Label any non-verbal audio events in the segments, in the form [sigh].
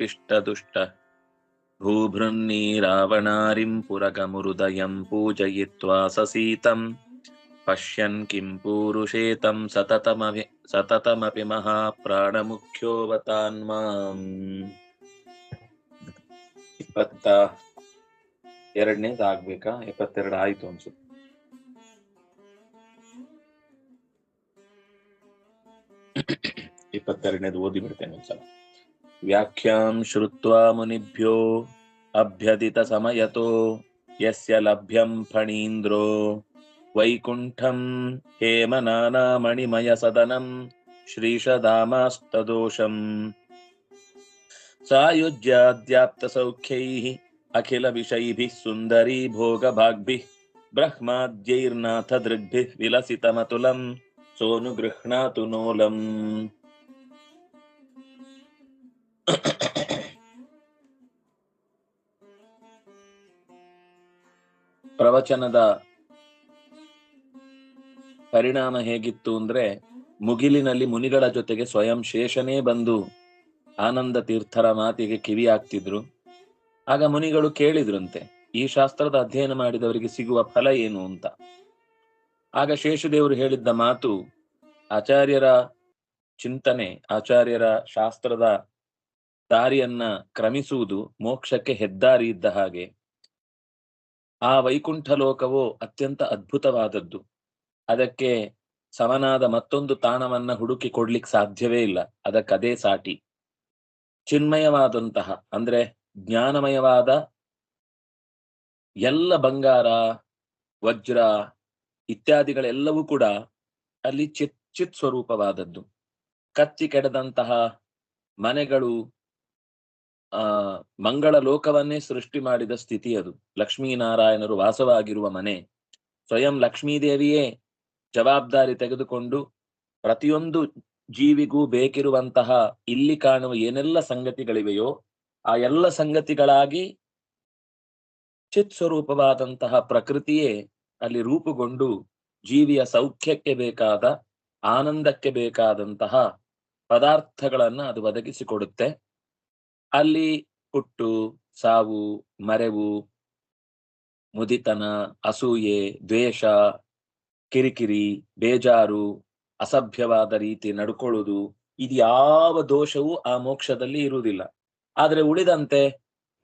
उत्तिष्ठ भूभृन्नीरावणारिं पुरगमुरुदयं पूजयित्वा ससीतं पश्यन् किं पूरुषेतं सततमभि सततमपि महाप्राणमुख्योऽवतान्माम् ಇಪ್ಪತ್ತ ಎರಡನೇದು ಆಗ್ಬೇಕಾ ಇಪ್ಪತ್ತೆರಡು ಆಯ್ತು ಅನ್ಸುತ್ತೆ ಇಪ್ಪತ್ತೆರಡನೇದು ಓದಿ ಬಿಡ್ತೇನೆ ಒಂದ್ಸಲ व्याख्यां श्रुत्वा मुनिभ्यो अभ्यदितसमयतो, यस्य लभ्यं फणीन्द्रो। वैकुण्ठं हेमनानामणिमयसदनं श्रीशदामास्तदोषम् सायुज्याद्याप्तसौख्यैः, अखिलविषयिभिः सुन्दरी भोगभाग्भिः, ब्रह्माद्यैर्नाथदृग्भिः विलसितमतुलं सोऽनुगृह्णातु नोलम्। [coughs] ಪ್ರವಚನದ ಪರಿಣಾಮ ಹೇಗಿತ್ತು ಅಂದ್ರೆ ಮುಗಿಲಿನಲ್ಲಿ ಮುನಿಗಳ ಜೊತೆಗೆ ಸ್ವಯಂ ಶೇಷನೇ ಬಂದು ಆನಂದ ತೀರ್ಥರ ಮಾತಿಗೆ ಕಿವಿ ಆಗ್ತಿದ್ರು ಆಗ ಮುನಿಗಳು ಕೇಳಿದ್ರಂತೆ, ಈ ಶಾಸ್ತ್ರದ ಅಧ್ಯಯನ ಮಾಡಿದವರಿಗೆ ಸಿಗುವ ಫಲ ಏನು ಅಂತ. ಆಗ ಶೇಷದೇವರು ಹೇಳಿದ್ದ ಮಾತು, ಆಚಾರ್ಯರ ಚಿಂತನೆ, ಆಚಾರ್ಯರ ಶಾಸ್ತ್ರದ ದಾರಿಯನ್ನ ಕ್ರಮಿಸುವುದು ಮೋಕ್ಷಕ್ಕೆ ಹೆದ್ದಾರಿ ಇದ್ದ ಹಾಗೆ. ಆ ವೈಕುಂಠ ಲೋಕವೋ ಅತ್ಯಂತ ಅದ್ಭುತವಾದದ್ದು. ಅದಕ್ಕೆ ಸಮನಾದ ಮತ್ತೊಂದು ತಾಣವನ್ನ ಹುಡುಕಿ ಕೊಡ್ಲಿಕ್ಕೆ ಸಾಧ್ಯವೇ ಇಲ್ಲ. ಅದಕ್ಕದೇ ಸಾಟಿ. ಚಿನ್ಮಯವಾದಂತಹ, ಅಂದ್ರೆ ಜ್ಞಾನಮಯವಾದ ಎಲ್ಲ ಬಂಗಾರ, ವಜ್ರ ಇತ್ಯಾದಿಗಳೆಲ್ಲವೂ ಕೂಡ ಅಲ್ಲಿ ಚಿತ್ ಚಿತ್ ಸ್ವರೂಪವಾದದ್ದು. ಕತ್ತಿ ಕೆಡದಂತಹ ಮನೆಗಳು ಆ ಮಂಗಳ ಲೋಕವನ್ನೇ ಸೃಷ್ಟಿ ಮಾಡಿದ ಸ್ಥಿತಿ ಅದು. ಲಕ್ಷ್ಮೀನಾರಾಯಣರು ವಾಸವಾಗಿರುವ ಮನೆ. ಸ್ವಯಂ ಲಕ್ಷ್ಮೀದೇವಿಯೇ ಜವಾಬ್ದಾರಿ ತೆಗೆದುಕೊಂಡು ಪ್ರತಿಯೊಂದು ಜೀವಿಗೂ ಬೇಕಿರುವಂತಹ ಇಲ್ಲಿ ಕಾಣುವ ಏನೆಲ್ಲ ಸಂಗತಿಗಳಿವೆಯೋ ಆ ಎಲ್ಲ ಸಂಗತಿಗಳಾಗಿ ಚಿತ್ ಸ್ವರೂಪವಾದಂತಹ ಪ್ರಕೃತಿಯೇ ಅಲ್ಲಿ ರೂಪುಗೊಂಡು ಜೀವಿಯ ಸೌಖ್ಯಕ್ಕೆ ಬೇಕಾದ, ಆನಂದಕ್ಕೆ ಬೇಕಾದಂತಹ ಪದಾರ್ಥಗಳನ್ನ ಅದು ಒದಗಿಸಿಕೊಡುತ್ತೆ. ಅಲ್ಲಿ ಹುಟ್ಟು, ಸಾವು, ಮರೆವು, ಮುದಿತನ, ಅಸೂಯೆ, ದ್ವೇಷ, ಕಿರಿಕಿರಿ, ಬೇಜಾರು, ಅಸಭ್ಯವಾದ ರೀತಿ ನಡ್ಕೊಳ್ಳುವುದು, ಇದು ಯಾವ ದೋಷವೂ ಆ ಮೋಕ್ಷದಲ್ಲಿ ಇರುವುದಿಲ್ಲ. ಆದ್ರೆ ಉಳಿದಂತೆ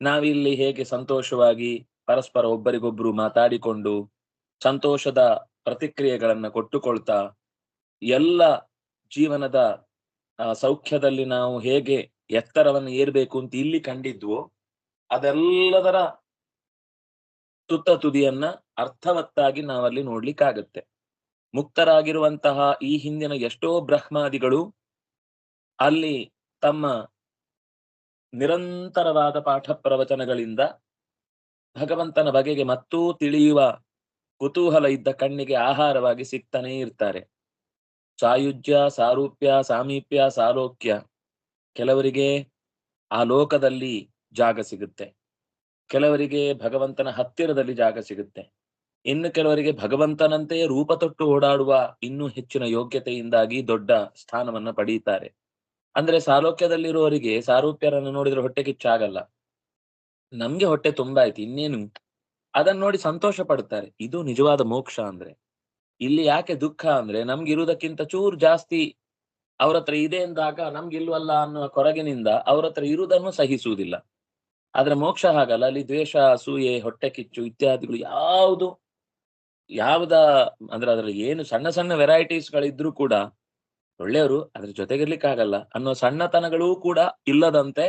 ನಾವಿಲ್ಲಿ ಹೇಗೆ ಸಂತೋಷವಾಗಿ ಪರಸ್ಪರ ಒಬ್ಬರಿಗೊಬ್ರು ಮಾತಾಡಿಕೊಂಡು ಸಂತೋಷದ ಪ್ರತಿಕ್ರಿಯೆಗಳನ್ನ ಕೊಟ್ಟುಕೊಳ್ತಾ ಎಲ್ಲ ಜೀವನದ ಸೌಖ್ಯದಲ್ಲಿ ನಾವು ಹೇಗೆ ಎತ್ತರವನ್ನು ಏರ್ಬೇಕು ಅಂತ ಇಲ್ಲಿ ಕಂಡಿದ್ವು. ಅದೆಲ್ಲದರ ತುತ್ತ ತುದಿಯನ್ನ ಅರ್ಥವತ್ತಾಗಿ ನಾವಲ್ಲಿ ನೋಡ್ಲಿಕ್ಕಾಗತ್ತೆ. ಮುಕ್ತರಾಗಿರುವಂತಹ ಈ ಹಿಂದಿನ ಎಷ್ಟೋ ಬ್ರಹ್ಮಾದಿಗಳು ಅಲ್ಲಿ ತಮ್ಮ ನಿರಂತರವಾದ ಪಾಠ ಪ್ರವಚನಗಳಿಂದ ಭಗವಂತನ ಬಗೆಗೆ ಮತ್ತೂ ತಿಳಿಯುವ ಕುತೂಹಲ ಇದ್ದ ಕಣ್ಣಿಗೆ ಆಹಾರವಾಗಿ ಸಿಗ್ತಾನೇ ಇರ್ತಾರೆ. ಸಾಯುಜ್ಯ, ಸಾರೂಪ್ಯ, ಸಾಮೀಪ್ಯ, ಸಾಲೋಕ್ಯ ಕೆಲವರಿಗೆ ಆ ಲೋಕದಲ್ಲಿ ಜಾಗ ಸಿಗುತ್ತೆ. ಕೆಲವರಿಗೆ ಭಗವಂತನ ಹತ್ತಿರದಲ್ಲಿ ಜಾಗ ಸಿಗುತ್ತೆ. ಇನ್ನು ಕೆಲವರಿಗೆ ಭಗವಂತನಂತೆಯೇ ರೂಪ ತೊಟ್ಟು ಓಡಾಡುವ ಇನ್ನೂ ಹೆಚ್ಚಿನ ಯೋಗ್ಯತೆಯಿಂದಾಗಿ ದೊಡ್ಡ ಸ್ಥಾನವನ್ನ ಪಡೆಯುತ್ತಾರೆ ಅಂದ್ರೆ ಸಾಲೋಕ್ಯದಲ್ಲಿರುವವರಿಗೆ ಸಾರೂಪ್ಯರನ್ನು ನೋಡಿದ್ರೆ ಹೊಟ್ಟೆ ಕಿಚ್ಚಾಗಲ್ಲ. ನಮ್ಗೆ ಹೊಟ್ಟೆ ತುಂಬಾ ಆಯ್ತು, ಇನ್ನೇನು? ಅದನ್ನ ನೋಡಿ ಸಂತೋಷ ಪಡ್ತಾರೆ. ಇದು ನಿಜವಾದ ಮೋಕ್ಷ ಅಂದ್ರೆ. ಇಲ್ಲಿ ಯಾಕೆ ದುಃಖ ಅಂದ್ರೆ ನಮ್ಗೆ ಇರುವುದಕ್ಕಿಂತ ಚೂರು ಜಾಸ್ತಿ ಅವ್ರ ಹತ್ರ ಇದೆ ಎಂದಾಗ ನಮ್ಗೆ ಇಲ್ವಲ್ಲ ಅನ್ನುವ ಕೊರಗಿನಿಂದ ಅವ್ರ ಹತ್ರ ಇರುವುದನ್ನು ಸಹಿಸುವುದಿಲ್ಲ. ಆದ್ರೆ ಮೋಕ್ಷ ಹಾಗಲ್ಲ, ಅಲ್ಲಿ ದ್ವೇಷ, ಅಸೂಯೆ, ಹೊಟ್ಟೆ ಕಿಚ್ಚು ಇತ್ಯಾದಿಗಳು ಯಾವುದು, ಯಾವ್ದ ಅಂದ್ರೆ ಅದ್ರಲ್ಲಿ ಏನು ಸಣ್ಣ ಸಣ್ಣ ವೆರೈಟೀಸ್ ಗಳಿದ್ರು ಕೂಡ ಒಳ್ಳೆಯವರು ಅದ್ರ ಜೊತೆಗಿರ್ಲಿಕ್ಕಾಗಲ್ಲ ಅನ್ನೋ ಸಣ್ಣತನಗಳೂ ಕೂಡ ಇಲ್ಲದಂತೆ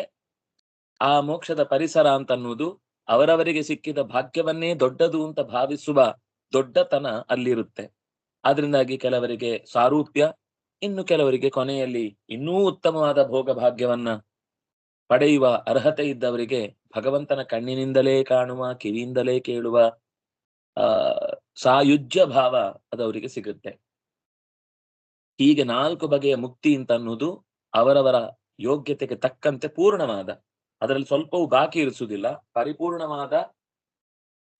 ಆ ಮೋಕ್ಷದ ಪರಿಸರ ಅಂತ ಅನ್ನುವುದು ಅವರವರಿಗೆ ಸಿಕ್ಕಿದ ಭಾಗ್ಯವನ್ನೇ ದೊಡ್ಡದು ಅಂತ ಭಾವಿಸುವ ದೊಡ್ಡತನ ಅಲ್ಲಿರುತ್ತೆ. ಆದ್ರಿಂದಾಗಿ ಕೆಲವರಿಗೆ ಸಾರೂಪ್ಯ ಇನ್ನು ಕೆಲವರಿಗೆ ಕೊನೆಯಲ್ಲಿ ಇನ್ನೂ ಉತ್ತಮವಾದ ಭೋಗ ಭಾಗ್ಯವನ್ನ ಪಡೆಯುವ ಅರ್ಹತೆ ಇದ್ದವರಿಗೆ ಭಗವಂತನ ಕಣ್ಣಿನಿಂದಲೇ ಕಾಣುವ, ಕಿವಿಯಿಂದಲೇ ಕೇಳುವ, ಆ, ಸಾಯುಜ್ಯ ಭಾವ ಅದವರಿಗೆ ಸಿಗುತ್ತೆ. ಹೀಗೆ ನಾಲ್ಕು ಬಗೆಯ ಮುಕ್ತಿ ಅಂತ ಅನ್ನೋದು ಅವರವರ ಯೋಗ್ಯತೆಗೆ ತಕ್ಕಂತೆ ಪೂರ್ಣವಾದ, ಅದರಲ್ಲಿ ಸ್ವಲ್ಪವೂ ಬಾಕಿ ಇರಿಸುವುದಿಲ್ಲ, ಪರಿಪೂರ್ಣವಾದ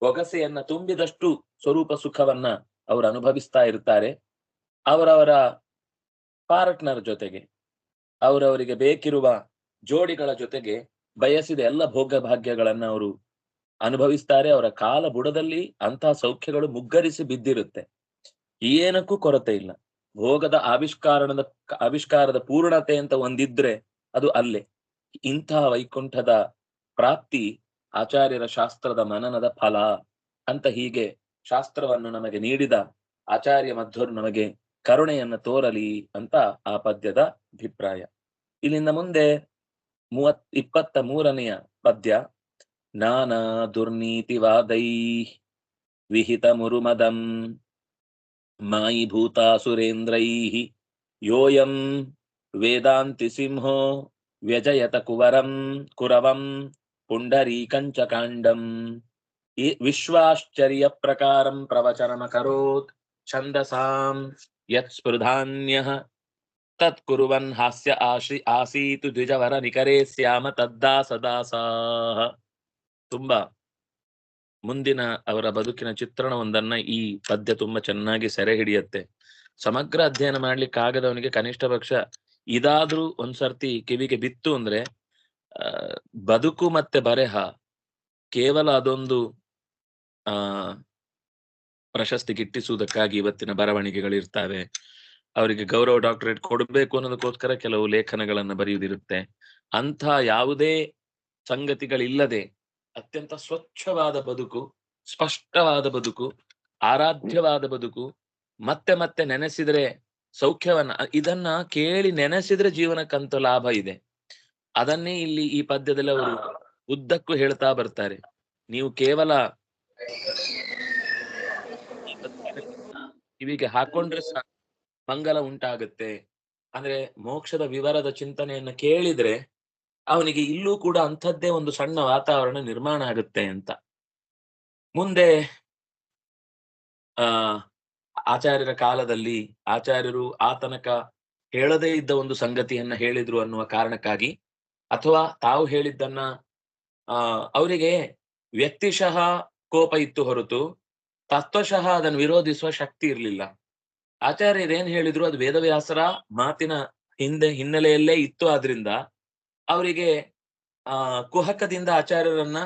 ಒಗಸೆಯನ್ನ ತುಂಬಿದಷ್ಟು ಸ್ವರೂಪ ಸುಖವನ್ನ ಅವರು ಅನುಭವಿಸ್ತಾ ಇರ್ತಾರೆ. ಅವರವರ ಪಾರ್ಟ್ನರ್ ಜೊತೆಗೆ, ಅವರವರಿಗೆ ಬೇಕಿರುವ ಜೋಡಿಗಳ ಜೊತೆಗೆ ಬಯಸಿದ ಎಲ್ಲ ಭೋಗ ಭಾಗ್ಯಗಳನ್ನ ಅವರು ಅನುಭವಿಸ್ತಾರೆ. ಅವರ ಕಾಲ ಬುಡದಲ್ಲಿ ಅಂತಹ ಸೌಖ್ಯಗಳು ಮುಗ್ಗರಿಸಿ ಬಿದ್ದಿರುತ್ತೆ. ಏನಕ್ಕೂ ಕೊರತೆ ಇಲ್ಲ. ಭೋಗದ ಆವಿಷ್ಕಾರಣದ, ಆವಿಷ್ಕಾರದ ಪೂರ್ಣತೆ ಅಂತ ಒಂದಿದ್ರೆ ಅದು ಅಲ್ಲೇ. ಇಂತಹ ವೈಕುಂಠದ ಪ್ರಾಪ್ತಿ ಆಚಾರ್ಯರ ಶಾಸ್ತ್ರದ ಮನನದ ಫಲ ಅಂತ ಹೀಗೆ ಶಾಸ್ತ್ರವನ್ನು ನಮಗೆ ನೀಡಿದ ಆಚಾರ್ಯ ಮಧ್ವರು ನಮಗೆ ಕರುಣೆಯನ್ನ ತೋರಲಿ ಅಂತ ಆ ಪದ್ಯದ ಅಭಿಪ್ರಾಯ. ಇಲ್ಲಿಂದ ಮುಂದೆ ಮೂವತ್, ಇಪ್ಪತ್ತ ಮೂರನೆಯ ಪದ್ಯ, ನಾನಾ ದುರ್ನೀತಿವಾದೈ ವಿಹಿತ ಮುರುಮದಂ ಮಾಯಿ ಭೂತಾಸುರೇಂದ್ರೈ ಯೋಯಂ ವೇದಾಂತಿ ಸಿಂಹೋ ವ್ಯಜಯತ ಕುವರಂ ಕುರವಂ ಪುಂಡರೀಕಂಚ ಕಾಂಡಂ. ಈ ವಿಶ್ವಾಶ್ಚರ್ಯ ಪ್ರಕಾರಂ ಪ್ರವಚನಮಕರೋತ್ ಛಂದಸಾಂ ಯತ್ ಸ್ಪೃಧಾನ್ಯ ತತ್ ಕುರುವನ್ ಹಾಸ್ಯ ಆಶ್ರಿ ಆಸೀತು ದ್ವಿಜವರ ನಿಕರೇ ಸ್ಯಾಮ ತದ್ದಾಸದಾಸಾಹ ತುಂಬಾ ಮುಂದಿನ ಅವರ ಬದುಕಿನ ಚಿತ್ರಣವೊಂದನ್ನ ಈ ಪದ್ಯ ತುಂಬಾ ಚೆನ್ನಾಗಿ ಸೆರೆ ಹಿಡಿಯುತ್ತೆ. ಸಮಗ್ರ ಅಧ್ಯಯನ ಮಾಡ್ಲಿಕ್ಕಾಗದವನಿಗೆ ಕನಿಷ್ಠ ಪಕ್ಷ ಇದಾದ್ರೂ ಒಂದ್ಸರ್ತಿ ಕಿವಿಗೆ ಬಿತ್ತು ಅಂದ್ರೆ ಬದುಕು ಮತ್ತೆ ಬರೆಹ ಕೇವಲ ಅದೊಂದು, ಆ ಪ್ರಶಸ್ತಿ ಗಿಟ್ಟಿಸುವುದಕ್ಕಾಗಿ ಇವತ್ತಿನ ಬರವಣಿಗೆಗಳಿರ್ತವೆ. ಅವರಿಗೆ ಗೌರವ ಡಾಕ್ಟರೇಟ್ ಕೊಡಬೇಕು ಅನ್ನೋದಕ್ಕೋಸ್ಕರ ಕೆಲವು ಲೇಖನಗಳನ್ನ ಬರೆಯುವುದಿರುತ್ತೆ. ಅಂಥ ಯಾವುದೇ ಸಂಗತಿಗಳಿಲ್ಲದೆ ಅತ್ಯಂತ ಸ್ವಚ್ಛವಾದ ಬದುಕು, ಸ್ಪಷ್ಟವಾದ ಬದುಕು, ಆರಾಧ್ಯವಾದ ಬದುಕು, ಮತ್ತೆ ಮತ್ತೆ ನೆನೆಸಿದ್ರೆ ಸೌಖ್ಯವನ್ನ, ಇದನ್ನ ಕೇಳಿ ನೆನೆಸಿದ್ರೆ ಜೀವನಕ್ಕಂತ ಲಾಭ ಇದೆ. ಅದನ್ನೇ ಇಲ್ಲಿ ಈ ಪದ್ಯದಲ್ಲಿ ಅವರು ಉದ್ದಕ್ಕೂ ಹೇಳ್ತಾ ಬರ್ತಾರೆ. ನೀವು ಕೇವಲ ಕಿವಿಗೆ ಹಾಕೊಂಡ್ರೆ ಸಹ ಮಂಗಲ ಉಂಟಾಗುತ್ತೆ. ಅಂದ್ರೆ ಮೋಕ್ಷದ ವಿವರದ ಚಿಂತನೆಯನ್ನ ಕೇಳಿದ್ರೆ ಅವನಿಗೆ ಇಲ್ಲೂ ಕೂಡ ಅಂಥದ್ದೇ ಒಂದು ಸಣ್ಣ ವಾತಾವರಣ ನಿರ್ಮಾಣ ಆಗುತ್ತೆ ಅಂತ. ಮುಂದೆ ಆ, ಆಚಾರ್ಯರ ಕಾಲದಲ್ಲಿ ಆಚಾರ್ಯರು ಆತನಕ ತನಕ ಹೇಳದೇ ಇದ್ದ ಒಂದು ಸಂಗತಿಯನ್ನ ಹೇಳಿದ್ರು ಅನ್ನುವ ಕಾರಣಕ್ಕಾಗಿ ಅಥವಾ ತಾವು ಹೇಳಿದ್ದನ್ನ, ಆ, ಅವರಿಗೆ ವ್ಯಕ್ತಿಶಃ ಕೋಪ ಇತ್ತು ಹೊರತು ತತ್ವಶಃ ಅದನ್ನು ವಿರೋಧಿಸುವ ಶಕ್ತಿ ಇರಲಿಲ್ಲ. ಆಚಾರ್ಯರು ಏನ್ ಹೇಳಿದ್ರು, ಅದು ವೇದವ್ಯಾಸರ ಮಾತಿನ ಹಿಂದೆ, ಹಿನ್ನೆಲೆಯಲ್ಲೇ ಇತ್ತು. ಆದ್ರಿಂದ ಅವರಿಗೆ, ಆ, ಕುಹಕದಿಂದ ಆಚಾರ್ಯರನ್ನ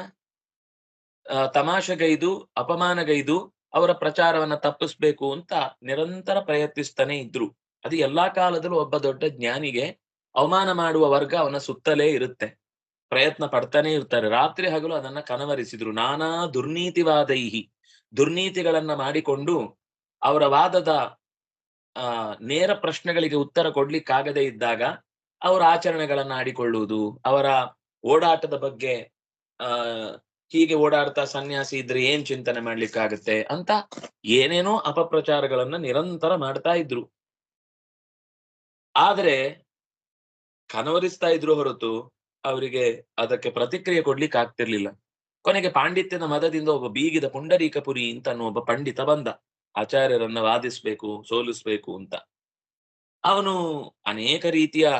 ತಮಾಷೆಗೈದು, ಅಪಮಾನಗೈದು, ಅವರ ಪ್ರಚಾರವನ್ನ ತಪ್ಪಿಸ್ಬೇಕು ಅಂತ ನಿರಂತರ ಪ್ರಯತ್ನಿಸ್ತಾನೆ ಇದ್ರು. ಅದು ಎಲ್ಲಾ ಕಾಲದಲ್ಲೂ ಒಬ್ಬ ದೊಡ್ಡ ಜ್ಞಾನಿಗೆ ಅವಮಾನ ಮಾಡುವ ವರ್ಗ ಅವನ ಸುತ್ತಲೇ ಇರುತ್ತೆ. ಪ್ರಯತ್ನ ಪಡ್ತಾನೆ ಇರ್ತಾರೆ. ರಾತ್ರಿ ಹಗಲು ಅದನ್ನ ಕನವರಿಸಿದ್ರು. ನಾನಾ ದುರ್ನೀತಿವಾದೈಹಿ. ದುರ್ನೀತಿಗಳನ್ನ ಮಾಡಿಕೊಂಡು ಅವರ ವಾದದ ನೇರ ಪ್ರಶ್ನೆಗಳಿಗೆ ಉತ್ತರ ಕೊಡ್ಲಿಕ್ಕಾಗದೆ ಇದ್ದಾಗ ಅವರ ಆಚರಣೆಗಳನ್ನ ಆಡಿಕೊಳ್ಳುವುದು, ಅವರ ಓಡಾಟದ ಬಗ್ಗೆ, ಆ, ಹೀಗೆ ಓಡಾಡ್ತಾ ಸನ್ಯಾಸಿ ಇದ್ರೆ ಏನ್ ಚಿಂತನೆ ಮಾಡ್ಲಿಕ್ಕಾಗತ್ತೆ ಅಂತ ಏನೇನೋ ಅಪಪ್ರಚಾರಗಳನ್ನ ನಿರಂತರ ಮಾಡ್ತಾ ಇದ್ರು. ಆದ್ರೆ ಕನವರಿಸ್ತಾ ಇದ್ರು ಹೊರತು ಅವರಿಗೆ ಅದಕ್ಕೆ ಪ್ರತಿಕ್ರಿಯೆ ಕೊಡ್ಲಿಕ್ಕೆ ಆಗ್ತಿರ್ಲಿಲ್ಲ ಕೊನೆಗೆ ಪಾಂಡಿತ್ಯದ ಮದದಿಂದ ಒಬ್ಬ ಬೀಗಿದ ಪುಂಡರೀಕಪುರಿ ಅಂತ ಅನ್ನೋ ಒಬ್ಬ ಪಂಡಿತ ಬಂದ. ಆಚಾರ್ಯರನ್ನ ವಾದಿಸ್ಬೇಕು, ಸೋಲಿಸ್ಬೇಕು ಅಂತ. ಅವನು ಅನೇಕ ರೀತಿಯ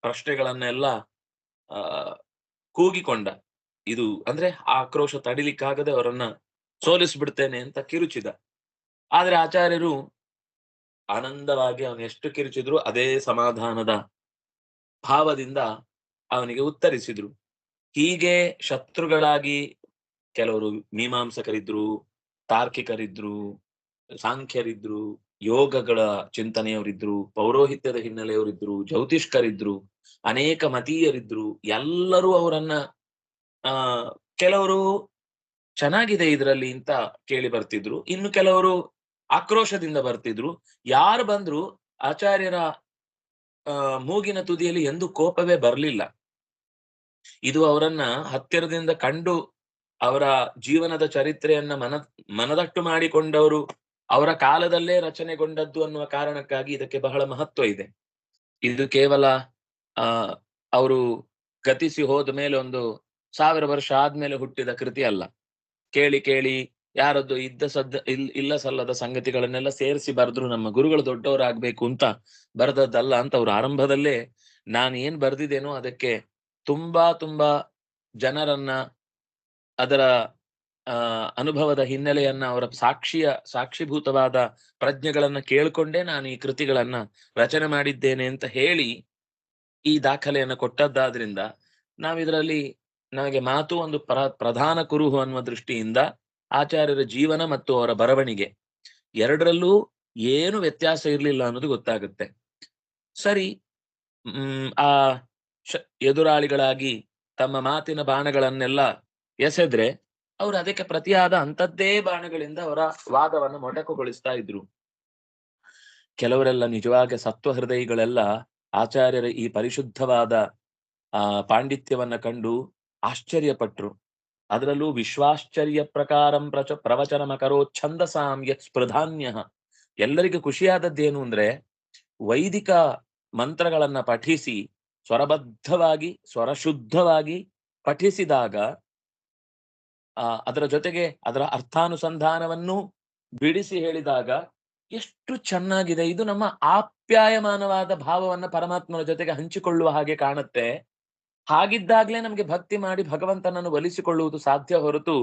ಪ್ರಶ್ನೆಗಳನ್ನೆಲ್ಲ, ಆ, ಕೂಗಿಕೊಂಡ. ಇದು ಅಂದ್ರೆ ಆಕ್ರೋಶ ತಡಿಲಿಕ್ಕಾಗದೆ ಅವರನ್ನ ಸೋಲಿಸ್ಬಿಡ್ತೇನೆ ಅಂತ ಕಿರುಚಿದ. ಆದ್ರೆ ಆಚಾರ್ಯರು ಆನಂದವಾಗಿ ಅವನು ಎಷ್ಟು ಕಿರುಚಿದ್ರು ಅದೇ ಸಮಾಧಾನದ ಭಾವದಿಂದ ಅವನಿಗೆ ಉತ್ತರಿಸಿದ್ರು. ಹೀಗೆ ಶತ್ರುಗಳಾಗಿ ಕೆಲವರು ಮೀಮಾಂಸಕರಿದ್ರು, ತಾರ್ಕಿಕರಿದ್ರು, ಸಾಂಖ್ಯರಿದ್ರು, ಯೋಗಗಳ ಚಿಂತನೆಯವರಿದ್ರು, ಪೌರೋಹಿತ್ಯದ ಹಿನ್ನೆಲೆಯವರಿದ್ರು, ಜ್ಯೋತಿಷ್ಕರಿದ್ರು, ಅನೇಕ ಮತೀಯರಿದ್ರು, ಎಲ್ಲರೂ ಅವರನ್ನ, ಆ, ಕೆಲವರು ಚೆನ್ನಾಗಿದೆ ಇದರಲ್ಲಿ ಅಂತ ಕೇಳಿ ಬರ್ತಿದ್ರು. ಇನ್ನು ಕೆಲವರು ಆಕ್ರೋಶದಿಂದ ಬರ್ತಿದ್ರು. ಯಾರು ಬಂದ್ರು ಆಚಾರ್ಯರ ಮೂಗಿನ ತುದಿಯಲ್ಲಿ ಎಂದು ಕೋಪವೇ ಬರಲಿಲ್ಲ. ಇದು ಅವರನ್ನ ಹತ್ತಿರದಿಂದ ಕಂಡು ಅವರ ಜೀವನದ ಚರಿತ್ರೆಯನ್ನ ಮನ, ಮನದಟ್ಟು ಮಾಡಿಕೊಂಡವರು, ಅವರ ಕಾಲದಲ್ಲೇ ರಚನೆಗೊಂಡದ್ದು ಅನ್ನುವ ಕಾರಣಕ್ಕಾಗಿ ಇದಕ್ಕೆ ಬಹಳ ಮಹತ್ವ ಇದೆ. ಇದು ಕೇವಲ ಅವರು ಗತಿಸಿ ಹೋದ ಮೇಲೆ ಒಂದು ಸಾವಿರ ವರ್ಷ ಆದ್ಮೇಲೆ ಹುಟ್ಟಿದ ಕೃತಿ ಅಲ್ಲ. ಕೇಳಿ ಕೇಳಿ ಯಾರದ್ದು ಇದ್ದ ಸದ್ದ, ಇಲ್ ಇಲ್ಲ ಸಲ್ಲದ ಸಂಗತಿಗಳನ್ನೆಲ್ಲ ಸೇರಿಸಿ ಬರೆದ್ರು ನಮ್ಮ ಗುರುಗಳು ದೊಡ್ಡವರಾಗ್ಬೇಕು ಅಂತ ಬರೆದದ್ದಲ್ಲ ಅಂತ ಅವ್ರು ಆರಂಭದಲ್ಲೇ ನಾನು ಏನ್ ಬರ್ದಿದ್ದೇನೋ ಅದಕ್ಕೆ ತುಂಬಾ ತುಂಬಾ ಜನರನ್ನ ಅದರ ಅನುಭವದ ಹಿನ್ನೆಲೆಯನ್ನ, ಅವರ ಸಾಕ್ಷಿಯ, ಸಾಕ್ಷಿಭೂತವಾದ ಪ್ರಜ್ಞೆಗಳನ್ನ ಕೇಳಿಕೊಂಡೇ ನಾನು ಈ ಕೃತಿಗಳನ್ನ ರಚನೆ ಮಾಡಿದ್ದೇನೆ ಅಂತ ಹೇಳಿ ಈ ದಾಖಲೆಯನ್ನು ಕೊಟ್ಟದ್ದಾದ್ರಿಂದ ನಾವಿದರಲ್ಲಿ ನಮಗೆ ಮಾತು ಒಂದು ಪ್ರ, ಪ್ರಧಾನ ಕುರುಹು ಅನ್ನುವ ದೃಷ್ಟಿಯಿಂದ ಆಚಾರ್ಯರ ಜೀವನ ಮತ್ತು ಅವರ ಬರವಣಿಗೆ ಎರಡರಲ್ಲೂ ಏನು ವ್ಯತ್ಯಾಸ ಇರಲಿಲ್ಲ ಅನ್ನೋದು ಗೊತ್ತಾಗುತ್ತೆ. ಸರಿ ಆ ಎದುರಾಳಿಗಳಾಗಿ ತಮ್ಮ ಮಾತಿನ ಬಾಣಗಳನ್ನೆಲ್ಲ ಎಸೆದ್ರೆ ಅವರು ಅದಕ್ಕೆ ಪ್ರತಿಯಾದ ಅಂಥದ್ದೇ ಬಾಣಗಳಿಂದ ಅವರ ವಾದವನ್ನು ಮೊಟಕುಗೊಳಿಸ್ತಾ ಇದ್ರು. ಕೆಲವರೆಲ್ಲ ನಿಜವಾಗಿ ಸತ್ವ ಹೃದಯಗಳೆಲ್ಲ ಆಚಾರ್ಯರ ಈ ಪರಿಶುದ್ಧವಾದ, ಆ, ಪಾಂಡಿತ್ಯವನ್ನ ಕಂಡು ಆಶ್ಚರ್ಯಪಟ್ರು. ಅದರಲ್ಲೂ ವಿಶ್ವಾಶ್ಚರ್ಯ ಪ್ರಕಾರಂ ಪ್ರಚ ಪ್ರವಚನಮಕರೋ ಛಂದಸಾಂ ಯತ್ ಸ್ಪೃಧಾನ್ಯ. ಎಲ್ಲರಿಗೂ ಖುಷಿಯಾದದ್ದೇನು ಅಂದ್ರೆ ವೈದಿಕ ಮಂತ್ರಗಳನ್ನ ಪಠಿಸಿ ಸ್ವರಬದ್ಧವಾಗಿ, ಸ್ವರಶುದ್ಧವಾಗಿ ಪಠಿಸಿದಾಗ ಅದರ ಜೊತೆಗೆ ಅದರ ಅರ್ಥಾನುಸಂಧಾನವನ್ನು ಬಿಡಿಸಿ ಹೇಳಿದಾಗ ಎಷ್ಟು ಚೆನ್ನಾಗಿದೆ. ಇದು ನಮ್ಮ ಆಪ್ಯಾಯಮಾನವಾದ ಭಾವವನ್ನು ಪರಮಾತ್ಮನ ಜೊತೆಗೆ ಹಂಚಿಕೊಳ್ಳುವ ಹಾಗೆ ಕಾಣುತ್ತೆ. ಹಾಗಿದ್ದಾಗಲೇ ನಮಗೆ ಭಕ್ತಿ ಮಾಡಿ ಭಗವಂತನನ್ನು ಒಲಿಸಿಕೊಳ್ಳುವುದು ಸಾಧ್ಯ ಹೊರತು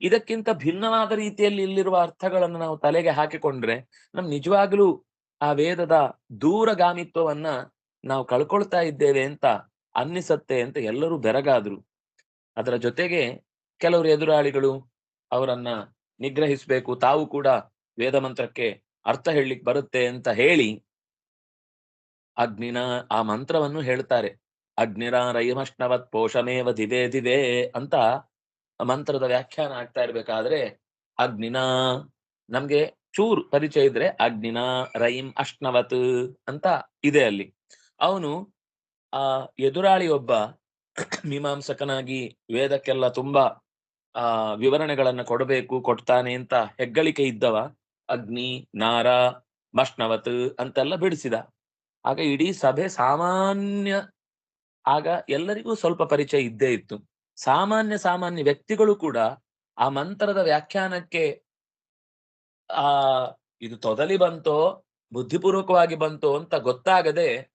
ಇದಕ್ಕಿಂತ ಭಿನ್ನವಾದ ರೀತಿಯಲ್ಲಿ ಇಲ್ಲಿರುವ ಅರ್ಥಗಳನ್ನು ನಾವು ತಲೆಗೆ ಹಾಕಿಕೊಂಡ್ರೆ ನಮ್ ನಿಜವಾಗ್ಲೂ ಆ ವೇದದ ದೂರಗಾಮಿತ್ವವನ್ನ ನಾವು ಕಳ್ಕೊಳ್ತಾ ಇದ್ದೇವೆ ಅಂತ ಅನ್ನಿಸತ್ತೆ ಅಂತ ಎಲ್ಲರೂ ಬೆರಗಾದ್ರು. ಅದರ ಜೊತೆಗೆ ಕೆಲವರು ಎದುರಾಳಿಗಳು ಅವರನ್ನ ನಿಗ್ರಹಿಸಬೇಕು, ತಾವು ಕೂಡ ವೇದ ಮಂತ್ರಕ್ಕೆ ಅರ್ಥ ಹೇಳಲಿಕ್ಕೆ ಬರುತ್ತೆ ಅಂತ ಹೇಳಿ ಅಗ್ನಿನ ಆ ಮಂತ್ರವನ್ನು ಹೇಳ್ತಾರೆ. ಅಗ್ನಿರ ರೈಮಷ್ಣವತ್ ಪೋಷಮೇವ ದಿವೆ ದಿವೆ ಅಂತ ಮಂತ್ರದ ವ್ಯಾಖ್ಯಾನ ಆಗ್ತಾ ಇರ್ಬೇಕಾದ್ರೆ ಅಗ್ನಿನ ನಮ್ಗೆ ಚೂರು ಪರಿಚಯ ಇದ್ರೆ ಅಗ್ನಿನ ರೈಮ್ ಅಷ್ಣವತ್ ಅಂತ ಇದೆ ಅಲ್ಲಿ. ಅವನು ಆ ಎದುರಾಳಿ ಒಬ್ಬ ಮೀಮಾಂಸಕನಾಗಿ ವೇದಕ್ಕೆಲ್ಲ ತುಂಬಾ, ಆ, ವಿವರಣೆಗಳನ್ನ ಕೊಡಬೇಕು, ಕೊಡ್ತಾನೆ ಅಂತ ಹೆಗ್ಗಳಿಕೆ ಇದ್ದವ. ಅಗ್ನಿ, ನಾರ ಮಷ್ಣವತ್ ಅಂತೆಲ್ಲ ಬಿಡಿಸಿದ. ಆಗ ಇಡೀ ಸಭೆ ಸಾಮಾನ್ಯ, ಆಗ ಎಲ್ಲರಿಗೂ ಸ್ವಲ್ಪ ಪರಿಚಯ ಇದ್ದೇ ಇತ್ತು. ಸಾಮಾನ್ಯ ಸಾಮಾನ್ಯ ವ್ಯಕ್ತಿಗಳು ಕೂಡ ಆ ಮಂತ್ರದ ವ್ಯಾಖ್ಯಾನಕ್ಕೆ, ಆ, ಇದು ತೊದಲಿ ಬಂತೋ, ಬುದ್ಧಿಪೂರ್ವಕವಾಗಿ ಬಂತೋ ಅಂತ ಗೊತ್ತಾಗದೆ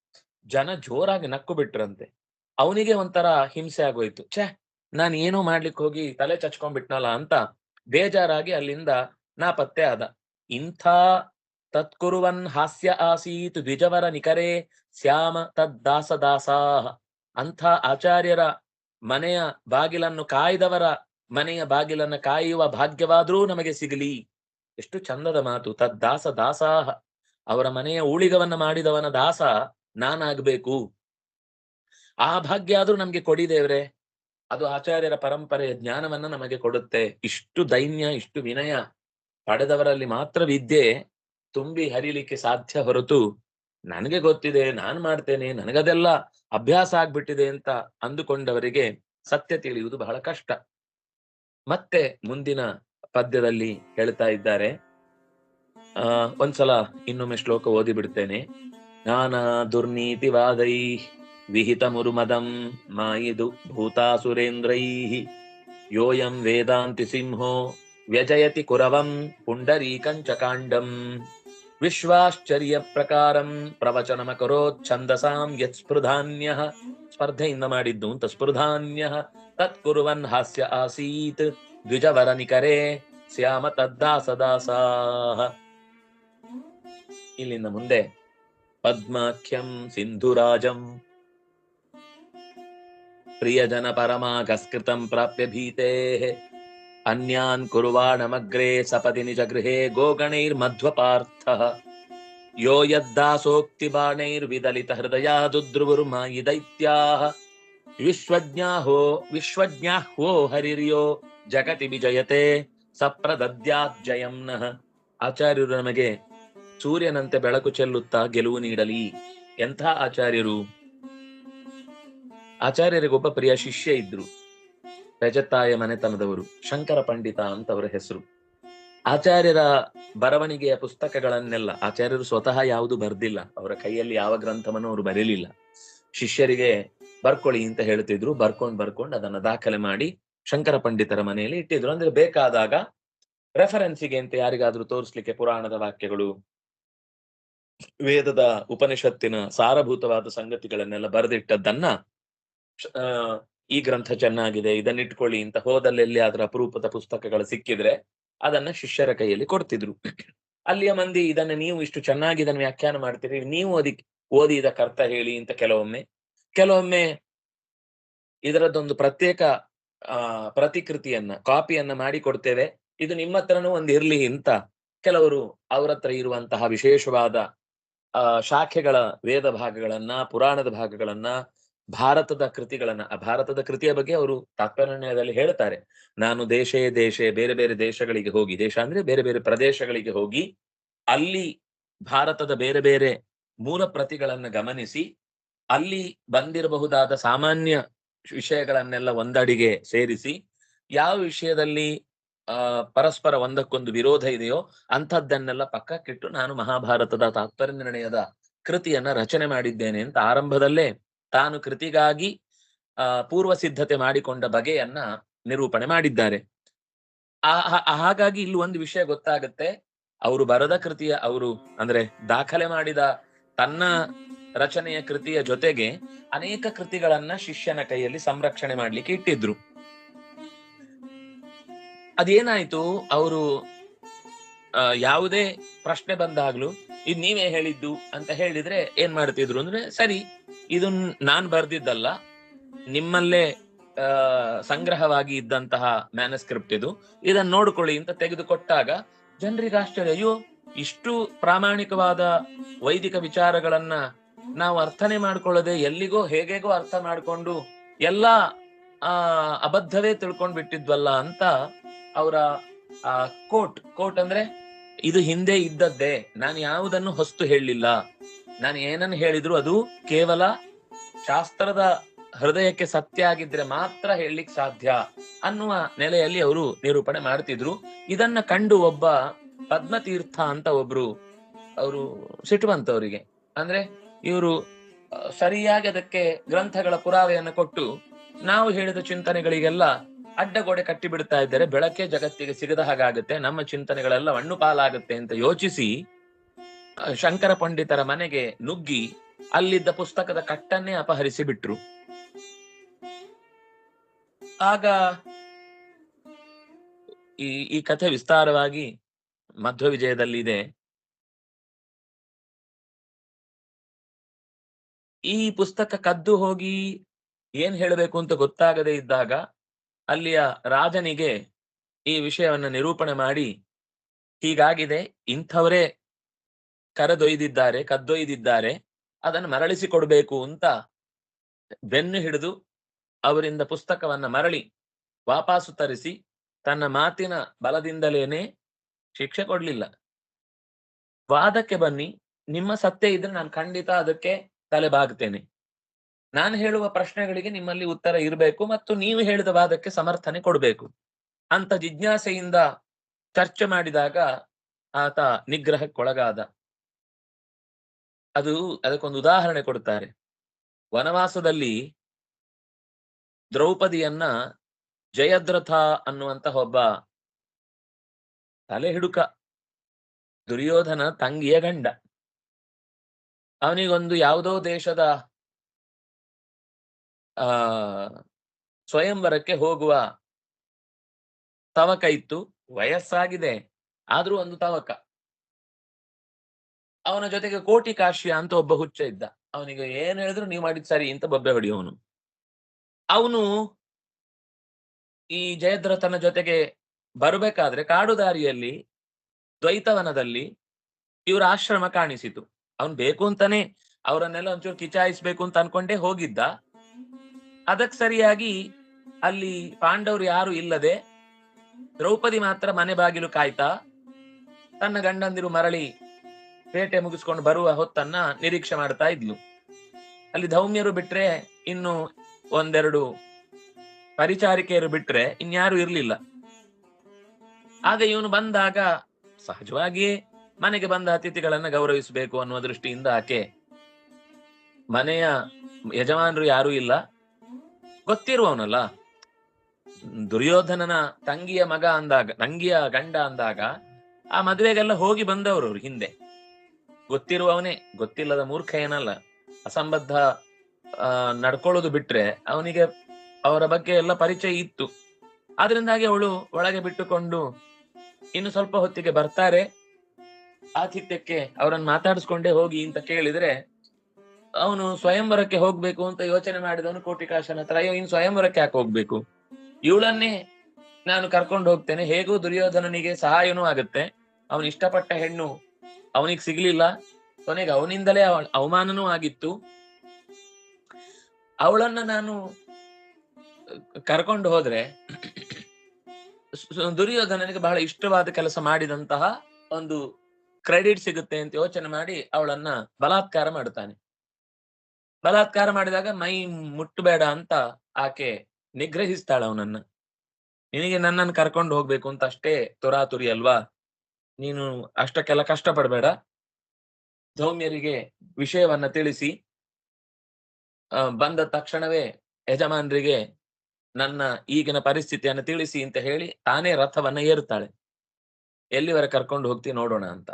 ಜನ ಜೋರಾಗಿ ನಕ್ಕು ಬಿಟ್ರಂತೆ. ಅವನಿಗೆ ಒಂಥರ ಹಿಂಸೆ ಆಗೋಯ್ತು. ಛೇ, ನಾನು ಏನೋ ಮಾಡ್ಲಿಕ್ಕೆ ಹೋಗಿ ತಲೆ ಚಚ್ಕೊಂಡ್ಬಿಟ್ನಲ್ಲ ಅಂತ ಬೇಜಾರಾಗಿ ಅಲ್ಲಿಂದ ನಾ ಪತ್ತೆ ಆದ. ಇಂಥ ತತ್ಕುರುವನ್ ಹಾಸ್ಯ ಆಸೀತ್ ದ್ವಿಜವರ ನಿಕರೆ ಶ್ಯಾಮ ತದ್ದಾಸ ದಾಸಾಹ ಅಂಥ ಆಚಾರ್ಯರ ಮನೆಯ ಬಾಗಿಲನ್ನು ಕಾಯ್ದವರ ಮನೆಯ ಬಾಗಿಲನ್ನ ಕಾಯುವ ಭಾಗ್ಯವಾದ್ರೂ ನಮಗೆ ಸಿಗಲಿ. ಎಷ್ಟು ಚಂದದ ಮಾತು. ತದ್ದಾಸ ದಾಸಾಹ ಅವರ ಮನೆಯ ಊಳಿಗವನ್ನ ಮಾಡಿದವನ ದಾಸ ನಾನಾಗ್ಬೇಕು. ಆ ಭಾಗ್ಯ ಆದ್ರೂ ನಮ್ಗೆ ಕೊಡಿ ದೇವ್ರೆ. ಅದು ಆಚಾರ್ಯರ ಪರಂಪರೆಯ ಜ್ಞಾನವನ್ನ ನಮಗೆ ಕೊಡುತ್ತೆ. ಇಷ್ಟು ದೈನ್ಯ, ಇಷ್ಟು ವಿನಯ ಪಡೆದವರಲ್ಲಿ ಮಾತ್ರ ವಿದ್ಯೆ ತುಂಬಿ ಹರಿಲಿಕ್ಕೆ ಸಾಧ್ಯ ಹೊರತು ನನಗೆ ಗೊತ್ತಿದೆ, ನಾನ್ ಮಾಡ್ತೇನೆ, ನನಗದೆಲ್ಲ ಅಭ್ಯಾಸ ಆಗ್ಬಿಟ್ಟಿದೆ ಅಂತ ಅಂದುಕೊಂಡವರಿಗೆ ಸತ್ಯ ತಿಳಿಯುವುದು ಬಹಳ ಕಷ್ಟ. ಮತ್ತೆ ಮುಂದಿನ ಪದ್ಯದಲ್ಲಿ ಹೇಳ್ತಾ ಇದ್ದಾರೆ. ಆ, ಒಂದ್ಸಲ ಇನ್ನೊಮ್ಮೆ ಶ್ಲೋಕ ಓದಿ ಬಿಡ್ತೇನೆ ನಾನಾ ದುರ್ನೀತಿವಾದೈ ವಿಹಿತ ಮುರುಮದಂ ಮಾಯಿದು ಭೂತಾಸುರೇಂದ್ರೈ. ಯೋಯಂ ವೇದಾಂತಿ ಸಿಂಹೋ ವ್ಯಜಯತಿ ಕುರವಂ ಪುಂಡರೀಕಂಚಕಾಂಡಂ ವಿಶ್ವಾಶ್ಚರ್ಯ ಪ್ರಕಾರಂ ಪ್ರವಚನಮಕರೋತ್ ಛಂದಸಾಂ ಯತ್ ಸ್ಪೃಧಾನ್ಯ. ಸ್ಪರ್ಧೆಯಿಂದ ಮಾಡಿದ್ದು ಅಂತ ಸ್ಪೃಧಾನ್ಯ. ತತ್ ಕುರುವನ್ ಹಾಸ್ಯ ಆಸೀತ್. ದ್ವಿಜವರ ನಿಕರೆ ಶ್ಯಾಮ ತದ್ದಾಸದಾಸಾಹ ಇಲ್ಲಿಂದ ಮುಂದೆ ಪದ್ಮಾಖ್ಯಂ ಸಿಂಧುರಾಜಂ ಪ್ರಿಯಜನ ಪರಮಾಗಸ್ಕೃತಂ ಪ್ರಾಪ್ಯ ಭೀತೆ ಅನ್ಯಾನ್ ಕುರ್ವಾಣಮಗ್ರೆ ಸಪದಿ ನಿಜ ಗೃಹೇ ಗೋಗಣೈರ್ಮಧ್ವಪಾರ್ಥ ಯೋ ಯದ್ದಾಸೋಕ್ತಿ ಬಾಣೈರ್ವಿದಲಿತ ಹೃದಯಾದುದ್ರುವುರ್ಮಾಯಿ ದೈತ್ಯಾಹ ವಿಶ್ವಜ್ಞಾಹೋ ವಿಶ್ವಜ್ಞಾಹ್ವೋ ಹರಿರ್ಯೋ ಜಗತಿ ವಿಜಯತೆ ಸಪ್ರದದ್ಯಾತ್ ಜಯಂ ನಃ ಆಚಾರ್ಯರು ನಮಗೆ ಸೂರ್ಯನಂತೆ ಬೆಳಕು ಚೆಲ್ಲುತ್ತಾ ಗೆಲುವು ನೀಡಲಿ, ಎಂಥ ಆಚಾರ್ಯರು? ಆಚಾರ್ಯರಿಗೊಬ್ಬ ಪ್ರಿಯ ಶಿಷ್ಯ ಇದ್ರು. ರಜತಾಯ ಮನೆತನದವರು, ಶಂಕರ ಪಂಡಿತ ಅಂತ ಅವರ ಹೆಸರು. ಆಚಾರ್ಯರ ಬರವಣಿಗೆಯ ಪುಸ್ತಕಗಳನ್ನೆಲ್ಲ ಆಚಾರ್ಯರು ಸ್ವತಃ ಯಾವುದು ಬರ್ದಿಲ್ಲ. ಅವರ ಕೈಯಲ್ಲಿ ಯಾವ ಗ್ರಂಥವನ್ನು ಅವರು ಬರೀಲಿಲ್ಲ. ಶಿಷ್ಯರಿಗೆ ಬರ್ಕೊಳ್ಳಿ ಅಂತ ಹೇಳ್ತಿದ್ರು. ಬರ್ಕೊಂಡ್ ಬರ್ಕೊಂಡ್ ಅದನ್ನ ದಾಖಲೆ ಮಾಡಿ ಶಂಕರ ಪಂಡಿತರ ಮನೆಯಲ್ಲಿ ಇಟ್ಟಿದ್ರು. ಅಂದ್ರೆ ಬೇಕಾದಾಗ ರೆಫರೆನ್ಸಿಗೆ ಅಂತ ಯಾರಿಗಾದ್ರೂ ತೋರಿಸ್ಲಿಕ್ಕೆ ಪುರಾಣದ ವಾಕ್ಯಗಳು ವೇದದ ಉಪನಿಷತ್ತಿನ ಸಾರಭೂತವಾದ ಸಂಗತಿಗಳನ್ನೆಲ್ಲ ಬರೆದಿಟ್ಟದ್ದನ್ನ ಈ ಗ್ರಂಥ ಚೆನ್ನಾಗಿದೆ ಇದನ್ನ ಇಟ್ಕೊಳ್ಳಿ ಅಂತ ಹೋದಲ್ಲೆಲ್ಲಿ ಅದರ ಅಪರೂಪದ ಪುಸ್ತಕಗಳು ಸಿಕ್ಕಿದ್ರೆ ಅದನ್ನ ಶಿಷ್ಯರ ಕೈಯಲ್ಲಿ ಕೊಡ್ತಿದ್ರು. ಅಲ್ಲಿಯ ಮಂದಿ ಇದನ್ನ ನೀವು ಇಷ್ಟು ಚೆನ್ನಾಗಿ ಇದನ್ನ ವ್ಯಾಖ್ಯಾನ ಮಾಡ್ತೀರಿ, ನೀವು ಅದಕ್ಕೆ ಓದಿ ಇದಕ್ಕೆ ಅರ್ಥ ಹೇಳಿ ಅಂತ ಕೆಲವೊಮ್ಮೆ ಕೆಲವೊಮ್ಮೆ ಇದರದ್ದೊಂದು ಪ್ರತ್ಯೇಕ, ಆ, ಪ್ರತಿಕೃತಿಯನ್ನ, ಕಾಪಿಯನ್ನ ಮಾಡಿ ಕೊಡ್ತೇವೆ ಇದು ನಿಮ್ಮ ಹತ್ರನೂ ಒಂದು ಇರ್ಲಿ ಅಂತ ಕೆಲವರು ಅವರತ್ರ ಇರುವಂತಹ ವಿಶೇಷವಾದ ಆ, ಶಾಖೆಗಳ ವೇದ ಭಾಗಗಳನ್ನ, ಪುರಾಣದ ಭಾಗಗಳನ್ನ, ಭಾರತದ ಕೃತಿಗಳನ್ನ ಭಾರತದ ಕೃತಿಯ ಬಗ್ಗೆ ಅವರು ತಾತ್ಪರ್ಯದಲ್ಲಿ ಹೇಳ್ತಾರೆ. ನಾನು ದೇಶೇ ದೇಶೆ, ಬೇರೆ ಬೇರೆ ದೇಶಗಳಿಗೆ ಹೋಗಿ, ದೇಶ ಅಂದ್ರೆ ಬೇರೆ ಬೇರೆ ಪ್ರದೇಶಗಳಿಗೆ ಹೋಗಿ, ಅಲ್ಲಿ ಭಾರತದ ಬೇರೆ ಬೇರೆ ಮೂಲ ಪ್ರತಿಗಳನ್ನು ಗಮನಿಸಿ, ಅಲ್ಲಿ ಬಂದಿರಬಹುದಾದ ಸಾಮಾನ್ಯ ವಿಷಯಗಳನ್ನೆಲ್ಲ ಒಂದಡಿಗೆ ಸೇರಿಸಿ, ಯಾವ ವಿಷಯದಲ್ಲಿ ಪರಸ್ಪರ ಒಂದಕ್ಕೊಂದು ವಿರೋಧ ಇದೆಯೋ ಅಂಥದ್ದನ್ನೆಲ್ಲ ಪಕ್ಕಕ್ಕಿಟ್ಟು ನಾನು ಮಹಾಭಾರತದ ತಾತ್ಪರ್ಯ ನಿರ್ಣಯದ ಕೃತಿಯನ್ನ ರಚನೆ ಮಾಡಿದ್ದೇನೆ ಅಂತ ಆರಂಭದಲ್ಲೇ ತಾನು ಕೃತಿಗಾಗಿ ಪೂರ್ವ ಸಿದ್ಧತೆ ಮಾಡಿಕೊಂಡ ಬಗೆಯನ್ನ ನಿರೂಪಣೆ ಮಾಡಿದ್ದಾರೆ. ಆ- ಹಾಗಾಗಿ ಇಲ್ಲಿ ಒಂದು ವಿಷಯ ಗೊತ್ತಾಗುತ್ತೆ. ಅವರು ಬರದ ಕೃತಿಯ, ಅವರು ಅಂದ್ರೆ ದಾಖಲೆ ಮಾಡಿದ ತನ್ನ ರಚನೆಯ ಕೃತಿಯ ಜೊತೆಗೆ ಅನೇಕ ಕೃತಿಗಳನ್ನ ಶಿಷ್ಯನ ಕೈಯಲ್ಲಿ ಸಂರಕ್ಷಣೆ ಮಾಡ್ಲಿಕ್ಕೆ ಇಟ್ಟಿದ್ರು. ಅದೇನಾಯ್ತು? ಅವರು ಯಾವುದೇ ಪ್ರಶ್ನೆ ಬಂದಾಗ್ಲೂ, ಇದು ನೀವೇ ಹೇಳಿದ್ದು ಅಂತ ಹೇಳಿದ್ರೆ ಏನ್ ಮಾಡ್ತಿದ್ರು ಅಂದ್ರೆ, ಸರಿ ಇದು ನಾನ್ ಬರ್ದಿದ್ದಲ್ಲ, ನಿಮ್ಮಲ್ಲೇ ಸಂಗ್ರಹವಾಗಿ ಇದ್ದಂತಹ ಮ್ಯಾನಸ್ಕ್ರಿಪ್ಟ್ ಇದು ಇದನ್ನ ನೋಡ್ಕೊಳ್ಳಿ ಅಂತ ತೆಗೆದುಕೊಟ್ಟಾಗ, ಜನರಿಗೆ ಆಶ್ಚರ್ಯ, ಅಯ್ಯೋ, ಇಷ್ಟು ಪ್ರಾಮಾಣಿಕವಾದ ವೈದಿಕ ವಿಚಾರಗಳನ್ನ ನಾವು ಅರ್ಥನೆ ಮಾಡ್ಕೊಳ್ಳದೆ ಎಲ್ಲಿಗೋ ಹೇಗೆಗೋ ಅರ್ಥ ಮಾಡ್ಕೊಂಡು ಎಲ್ಲಾ, ಆ, ಅಬದ್ಧವೇ ತಿಳ್ಕೊಂಡ್ ಬಿಟ್ಟಿದ್ವಲ್ಲ ಅಂತ ಅವರ ಕೋಟ್. ಕೋಟ್ ಅಂದ್ರೆ ಇದು ಹಿಂದೆ ಇದ್ದದ್ದೇ. ನಾನು ಯಾವುದನ್ನು ಹೊಸ್ತು ಹೇಳಲಿಲ್ಲ. ನಾನು ಏನನ್ನು ಹೇಳಿದ್ರು ಅದು ಕೇವಲ ಶಾಸ್ತ್ರದ ಹೃದಯಕ್ಕೆ ಸತ್ಯ ಆಗಿದ್ರೆ ಮಾತ್ರ ಹೇಳಲಿಕ್ಕೆ ಸಾಧ್ಯ ಅನ್ನುವ ನೆಲೆಯಲ್ಲಿ ಅವರು ನಿರೂಪಣೆ ಮಾಡ್ತಿದ್ರು. ಇದನ್ನ ಕಂಡು ಒಬ್ಬ ಪದ್ಮತೀರ್ಥ ಅಂತ ಒಬ್ರು ಅವರು ಸಿಟ್ಟುವಂತವರಿಗೆ. ಅಂದ್ರೆ ಇವರು ಸರಿಯಾಗಿ ಅದಕ್ಕೆ ಗ್ರಂಥಗಳ ಪುರಾವೆಯನ್ನು ಕೊಟ್ಟು ನಾವು ಹೇಳಿದ ಚಿಂತನೆಗಳಿಗೆಲ್ಲ ಅಡ್ಡಗೋಡೆ ಕಟ್ಟಿ ಬಿಡ್ತಾ ಇದ್ದಾರೆ ಬೆಳಕೆ ಜಗತ್ತಿಗೆ ಸಿಗದ ಹಾಗಾಗುತ್ತೆ. ನಮ್ಮ ಚಿಂತನೆಗಳೆಲ್ಲ ಮಣ್ಣು ಪಾಲಾಗುತ್ತೆ ಅಂತ ಯೋಚಿಸಿ ಶಂಕರ ಪಂಡಿತರ ಮನೆಗೆ ನುಗ್ಗಿ ಅಲ್ಲಿದ್ದ ಪುಸ್ತಕದ ಕಟ್ಟನ್ನೇ ಅಪಹರಿಸಿ ಬಿಟ್ರು. ಆಗ ಈ ಈ ಕಥೆ ವಿಸ್ತಾರವಾಗಿ ಮಧ್ವ ವಿಜಯದಲ್ಲಿ ಇದೆ ಈ ಪುಸ್ತಕ ಕದ್ದು ಹೋಗಿ ಏನ್ ಹೇಳಬೇಕು ಅಂತ ಗೊತ್ತಾಗದೇ ಇದ್ದಾಗ ಅಲ್ಲಿಯ ರಾಜನಿಗೆ ಈ ವಿಷಯವನ್ನು ನಿರೂಪಣೆ ಮಾಡಿ, ಹೀಗಾಗಿದೆ ಇಂಥವರೇ ಕರೆದೊಯ್ದಿದ್ದಾರೆ, ಕದ್ದೊಯ್ದಿದ್ದಾರೆ, ಅದನ್ನು ಮರಳಿಸಿ ಕೊಡಬೇಕು ಅಂತ ಬೆನ್ನು ಹಿಡಿದು ಅವರಿಂದ ಪುಸ್ತಕವನ್ನ ಮರಳಿ ವಾಪಾಸು ತರಿಸಿ ತನ್ನ ಮಾತಿನ ಬಲದಿಂದಲೇನೆ ಶಿಕ್ಷೆ ಕೊಡ್ಲಿಲ್ಲ. ವಾದಕ್ಕೆ ಬನ್ನಿ, ನಿಮ್ಮ ಸತ್ಯ ಇದ್ರೆ ನಾನು ಖಂಡಿತ ಅದಕ್ಕೆ ತಲೆ ಬಾಗ್ತೇನೆ. ನಾನು ಹೇಳುವ ಪ್ರಶ್ನೆಗಳಿಗೆ ನಿಮ್ಮಲ್ಲಿ ಉತ್ತರ ಇರಬೇಕು ಮತ್ತು ನೀವು ಹೇಳಿದ ವಾದಕ್ಕೆ ಸಮರ್ಥನೆ ಕೊಡಬೇಕು. ಅಂತ ಜಿಜ್ಞಾಸೆಯಿಂದ ಚರ್ಚೆ ಮಾಡಿದಾಗ ಆತ ನಿಗ್ರಹಕ್ಕೊಳಗಾದ. ಅದು ಅದಕ್ಕೊಂದು ಉದಾಹರಣೆ ಕೊಡ್ತಾರೆ ವನವಾಸದಲ್ಲಿ ದ್ರೌಪದಿಯನ್ನ ಜಯದ್ರಥ ಅನ್ನುವಂತಹ ಒಬ್ಬ ತಲೆ ಹಿಡುಕ ದುರ್ಯೋಧನ ತಂಗಿಯ ಗಂಡ. ಅವನಿಗೊಂದು ಯಾವುದೋ ದೇಶದ ಆ, ಸ್ವಯಂವರಕ್ಕೆ ಹೋಗುವ ತವಕ ಇತ್ತು, ವಯಸ್ಸಾಗಿದೆ, ಆದ್ರೂ ಒಂದು ತವಕ. ಅವನ ಜೊತೆಗೆ ಕೋಟಿ ಕಾಶ್ಯ ಅಂತ ಒಬ್ಬ ಹುಚ್ಚ ಇದ್ದ. ಅವನಿಗೆ ಏನ್ ಹೇಳಿದ್ರು ನೀವು ಮಾಡಿದ್ ಸರಿ ಅಂತ ಬೊಬ್ಬೆ ಹೊಡೆಯುವನು ಅವನು ಈ ಜಯದ್ರಥನ ಜೊತೆಗೆ ಬರಬೇಕಾದ್ರೆ ಕಾಡು ದಾರಿಯಲ್ಲಿ ದ್ವೈತವನದಲ್ಲಿ ಇವರ ಆಶ್ರಮ ಕಾಣಿಸಿತು. ಅವನ್ ಬೇಕು ಅಂತಾನೆ, ಅವರನ್ನೆಲ್ಲ ಒಂಚೂರು ಕಿಚಾಯಿಸ್ಬೇಕು ಅಂತ ಅನ್ಕೊಂಡೇ ಹೋಗಿದ್ದ. ಅದಕ್ ಸರಿಯಾಗಿ ಅಲ್ಲಿ ಪಾಂಡವರು ಯಾರು ಇಲ್ಲದೆ ದ್ರೌಪದಿ ಮಾತ್ರ ಮನೆ ಬಾಗಿಲು ಕಾಯ್ತಾ ತನ್ನ ಗಂಡಂದಿರು ಮರಳಿ ಪೇಟೆ ಮುಗಿಸ್ಕೊಂಡು ಬರುವ ಹೊತ್ತನ್ನ ನಿರೀಕ್ಷೆ ಮಾಡ್ತಾ ಇದ್ಲು. ಅಲ್ಲಿ ಧೌಮ್ಯರು ಬಿಟ್ರೆ ಇನ್ನು ಒಂದೆರಡು ಪರಿಚಾರಿಕೆಯರು ಬಿಟ್ರೆ ಇನ್ಯಾರು ಇರ್ಲಿಲ್ಲ. ಆಗ ಇವನು ಬಂದಾಗ ಸಹಜವಾಗಿಯೇ ಮನೆಗೆ ಬಂದ ಅತಿಥಿಗಳನ್ನ ಗೌರವಿಸಬೇಕು ಅನ್ನುವ ದೃಷ್ಟಿಯಿಂದ ಆಕೆ ಮನೆಯ ಯಜಮಾನರು ಯಾರೂ ಇಲ್ಲ. ಗೊತ್ತಿರುವವನಲ್ಲ. ದುರ್ಯೋಧನನ ತಂಗಿಯ ಮಗ ಅಂದಾಗ, ತಂಗಿಯ ಗಂಡ ಅಂದಾಗ, ಆ ಮದುವೆಗೆಲ್ಲ ಹೋಗಿ ಬಂದವರು ಅವ್ರು ಹಿಂದೆ. ಗೊತ್ತಿರುವವನೇ, ಗೊತ್ತಿಲ್ಲದ ಮೂರ್ಖ ಏನಲ್ಲ. ಅಸಂಬದ್ಧ, ಆ, ನಡ್ಕೊಳ್ಳೋದು ಬಿಟ್ರೆ ಅವನಿಗೆ ಅವರ ಬಗ್ಗೆ ಎಲ್ಲ ಪರಿಚಯ ಇತ್ತು. ಆದ್ರಿಂದಾಗಿ ಅವಳು ಒಳಗೆ ಬಿಟ್ಟುಕೊಂಡು ಇನ್ನು ಸ್ವಲ್ಪ ಹೊತ್ತಿಗೆ ಬರ್ತಾರೆ. ಆತಿಥ್ಯಕ್ಕೆ ಅವರನ್ನು ಮಾತಾಡಿಸ್ಕೊಂಡೇ ಹೋಗಿ ಅಂತ ಕೇಳಿದ್ರೆ ಅವನು ಸ್ವಯಂವರಕ್ಕೆ ಹೋಗ್ಬೇಕು ಅಂತ ಯೋಚನೆ ಮಾಡಿದವನು ಕೋಟಿಕಾಶನ ಹತ್ರ. ಅಯ್ಯೋ ಇನ್ ಸ್ವಯಂವರಕ್ಕೆ ಯಾಕೆ ಹೋಗ್ಬೇಕು? ಇವಳನ್ನೇ ನಾನು ಕರ್ಕೊಂಡು ಹೋಗ್ತೇನೆ. ಹೇಗೂ ದುರ್ಯೋಧನನಿಗೆ ಸಹಾಯನೂ ಆಗುತ್ತೆ. ಅವನು ಇಷ್ಟಪಟ್ಟ ಹೆಣ್ಣು ಅವನಿಗೆ ಸಿಗ್ಲಿಲ್ಲ. ಕೊನೆಗೆ ಅವನಿಂದಲೇ ಅವಮಾನನೂ ಆಗಿತ್ತು. ಅವಳನ್ನ ನಾನು ಕರ್ಕೊಂಡು ಹೋದ್ರೆ ದುರ್ಯೋಧನನಿಗೆ ಬಹಳ ಇಷ್ಟವಾದ ಕೆಲಸ ಮಾಡಿದಂತಹ ಒಂದು ಕ್ರೆಡಿಟ್ ಸಿಗುತ್ತೆ ಅಂತ ಯೋಚನೆ ಮಾಡಿ ಅವಳನ್ನ ಬಲಾತ್ಕಾರ ಮಾಡುತ್ತಾನೆ ಬಲಾತ್ಕಾರ ಮಾಡಿದಾಗ ಮೈ ಮುಟ್ಟಬೇಡ ಅಂತ ಆಕೆ ನಿಗ್ರಹಿಸ್ತಾಳ ಅವನನ್ನ. ನಿನಗೆ ನನ್ನನ್ನು ಕರ್ಕೊಂಡು ಹೋಗ್ಬೇಕು ಅಂತ ಅಷ್ಟೇ ತುರಾತುರಿ ಅಲ್ವಾ? ನೀನು ಅಷ್ಟಕ್ಕೆಲ್ಲ ಕಷ್ಟ ಪಡಬೇಡ ಧೌಮ್ಯರಿಗೆ ವಿಷಯವನ್ನ ತಿಳಿಸಿ. ಬಂದ ತಕ್ಷಣವೇ ಯಜಮಾನರಿಗೆ ನನ್ನ ಈಗಿನ ಪರಿಸ್ಥಿತಿಯನ್ನು ತಿಳಿಸಿ ಅಂತ ಹೇಳಿ ತಾನೇ ರಥವನ್ನ ಏರುತ್ತಾಳೆ. ಎಲ್ಲಿವರ ಕರ್ಕೊಂಡು ಹೋಗ್ತಿ ನೋಡೋಣ ಅಂತ.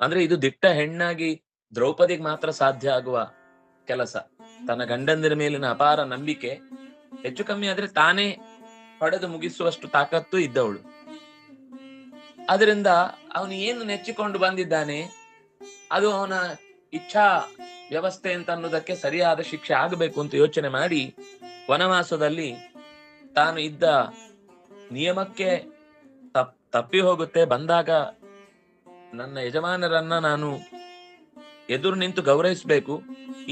ಅಂದ್ರೆ ಇದು ದಿಟ್ಟ ಹೆಣ್ಣಾಗಿ ದ್ರೌಪದಿಗೆ ಮಾತ್ರ ಸಾಧ್ಯ ಆಗುವ ಕೆಲಸ. ತನ್ನ ಗಂಡಂದಿರ ಮೇಲಿನ ಅಪಾರ ನಂಬಿಕೆ ಹೆಚ್ಚು ಕಮ್ಮಿ ಆದ್ರೆ ತಾನೇ ಪಡೆದು ಮುಗಿಸುವಷ್ಟು ತಾಕತ್ತು ಇದ್ದವಳು. ಅದರಿಂದ ಅವನು ಏನು ನೆಚ್ಚಿಕೊಂಡು ಬಂದಿದ್ದಾನೆ, ಅದು ಅವನ ಇಚ್ಛಾ ವ್ಯವಸ್ಥೆ ಅಂತ ಅನ್ನೋದಕ್ಕೆ ಸರಿಯಾದ ಶಿಕ್ಷೆ ಆಗಬೇಕು ಅಂತ ಯೋಚನೆ ಮಾಡಿ ವನವಾಸದಲ್ಲಿ ತಾನು ಇದ್ದ ನಿಯಮಕ್ಕೆ ತಪ್, ತಪ್ಪಿ ಹೋಗುತ್ತೆ. ಬಂದಾಗ ನನ್ನ ಯಜಮಾನರನ್ನ ನಾನು ಎದುರು ನಿಂತು ಗೌರವಿಸಬೇಕು.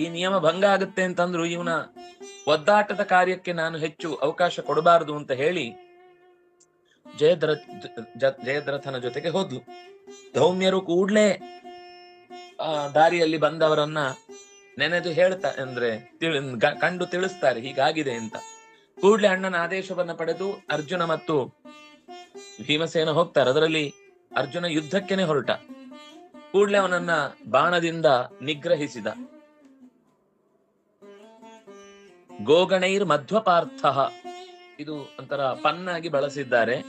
ಈ ನಿಯಮ ಭಂಗ ಆಗುತ್ತೆ ಅಂತಂದ್ರು ಇವನ ಒದ್ದಾಟದ ಕಾರ್ಯಕ್ಕೆ ನಾನು ಹೆಚ್ಚು ಅವಕಾಶ ಕೊಡಬಾರದು ಅಂತ ಹೇಳಿ ಜಯದ್ರ ಜಯದ್ರಥನ ಜೊತೆಗೆ ಹೋದ್ಲು. ಧೌಮ್ಯರು ಕೂಡ್ಲೇ ಆ ದಾರಿಯಲ್ಲಿ ಬಂದವರನ್ನ ನೆನೆದು ಹೇಳ್ತಾ, ಅಂದ್ರೆ ತಿಳಿ ಕಂಡು ತಿಳಿಸ್ತಾರೆ, ಹೀಗಾಗಿದೆ ಅಂತ. ಕೂಡ್ಲೆ ಅಣ್ಣನ ಆದೇಶವನ್ನ ಪಡೆದು ಅರ್ಜುನ ಮತ್ತು ಭೀಮಸೇನ ಹೋಗ್ತಾರೆ. ಅದರಲ್ಲಿ ಅರ್ಜುನ ಯುದ್ಧಕ್ಕೆನೆ ಹೊರಟ. ಕೂಡ್ಲೆ ಅವನನ್ನ ಬಾಣದಿಂದ ನಿಗ್ರಹಿಸಿದ. ಗೋಗಣೈರ್ ಮಧ್ವಪಾರ್ಥ. ಇದು ಒಂಥರ ಪನ್ನಾಗಿ ಬಳಸಿದ್ದಾರೆ.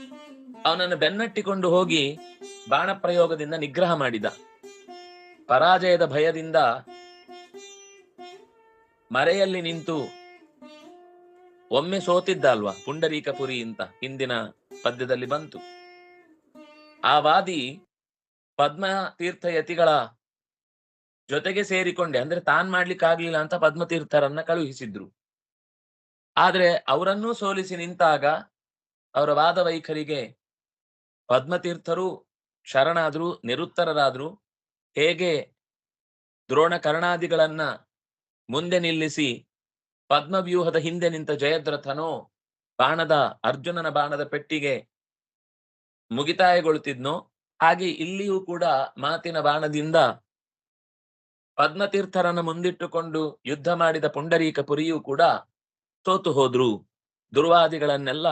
ಅವನನ್ನು ಬೆನ್ನಟ್ಟಿಕೊಂಡು ಹೋಗಿ ಬಾಣ ಪ್ರಯೋಗದಿಂದ ನಿಗ್ರಹ ಮಾಡಿದ. ಪರಾಜಯದ ಭಯದಿಂದ ಮರೆಯಲ್ಲಿ ನಿಂತು ಒಮ್ಮೆ ಸೋತಿದ್ದ ಅಲ್ವಾ ಪುಂಡರೀಕಪುರಿ ಅಂತ ಹಿಂದಿನ ಪದ್ಯದಲ್ಲಿ ಬಂತು. ಆ ವಾದಿ ಪದ್ಮ ತೀರ್ಥ ಯತಿಗಳ ಜೊತೆಗೆ ಸೇರಿಕೊಂಡೆ. ಅಂದ್ರೆ ತಾನ್ ಮಾಡ್ಲಿಕ್ಕಾಗ್ಲಿಲ್ಲ ಅಂತ ಪದ್ಮತೀರ್ಥರನ್ನ ಕಳುಹಿಸಿದ್ರು. ಆದ್ರೆ ಅವರನ್ನೂ ಸೋಲಿಸಿ ನಿಂತಾಗ ಅವರ ವಾದ ವೈಖರಿಗೆ ಪದ್ಮತೀರ್ಥರು ಶರಣಾದ್ರು, ನಿರುತ್ತರರಾದ್ರು. ಹೇಗೆ ದ್ರೋಣ ಕರ್ಣಾದಿಗಳನ್ನ ಮುಂದೆ ನಿಲ್ಲಿಸಿ ಪದ್ಮವ್ಯೂಹದ ಹಿಂದೆ ನಿಂತ ಜಯದ್ರಥನೋ ಬಾಣದ ಅರ್ಜುನನ ಬಾಣದ ಪೆಟ್ಟಿಗೆ ಮುಗಿತಾಯಗೊಳ್ತಿದ್ನೋ ಹಾಗೆ ಇಲ್ಲಿಯೂ ಕೂಡ ಮಾತಿನ ಬಾಣದಿಂದ ಪದ್ಮತೀರ್ಥರನ್ನು ಮುಂದಿಟ್ಟುಕೊಂಡು ಯುದ್ಧ ಮಾಡಿದ ಪುಂಡರೀಕ ಪುರಿಯೂ ಕೂಡ ಸೋತು ಹೋದ್ರು. ದುರ್ವಾದಿಗಳನ್ನೆಲ್ಲ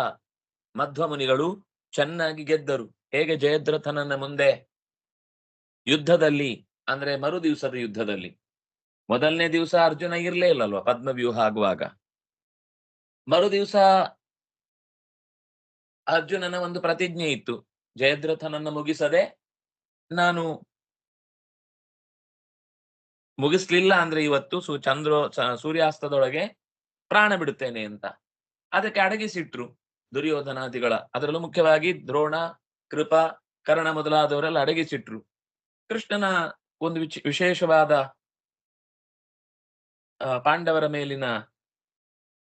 ಮಧ್ವಮುನಿಗಳು ಚೆನ್ನಾಗಿ ಗೆದ್ದರು. ಹೇಗೆ ಜಯದ್ರಥನನ್ನ ಮುಂದೆ ಯುದ್ಧದಲ್ಲಿ, ಅಂದ್ರೆ ಮರು ದಿವಸದ ಯುದ್ಧದಲ್ಲಿ? ಮೊದಲನೇ ದಿವಸ ಅರ್ಜುನ ಇರ್ಲೇ ಇಲ್ಲಲ್ವ ಪದ್ಮವ್ಯೂಹ ಆಗುವಾಗ? ಮರು ದಿವಸ ಅರ್ಜುನನ ಒಂದು ಪ್ರತಿಜ್ಞೆ ಇತ್ತು. ಜಯದ್ರಥನನ್ನ ಮುಗಿಸದೆ ನಾನು ಮುಗಿಸ್ಲಿಲ್ಲ ಅಂದ್ರೆ ಇವತ್ತು ಸು ಚಂದ್ರೋ ಸೂರ್ಯಾಸ್ತದೊಳಗೆ ಪ್ರಾಣ ಬಿಡುತ್ತೇನೆ ಅಂತ. ಅದಕ್ಕೆ ಅಡಗಿಸಿಟ್ರು ದುರ್ಯೋಧನಾದಿಗಳ. ಅದರಲ್ಲೂ ಮುಖ್ಯವಾಗಿ ದ್ರೋಣ, ಕೃಪ, ಕರ್ಣ ಮೊದಲಾದವರೆಲ್ಲ ಅಡಗಿಸಿಟ್ರು. ಕೃಷ್ಣನ ಒಂದು ವಿಶೇಷವಾದ ಪಾಂಡವರ ಮೇಲಿನ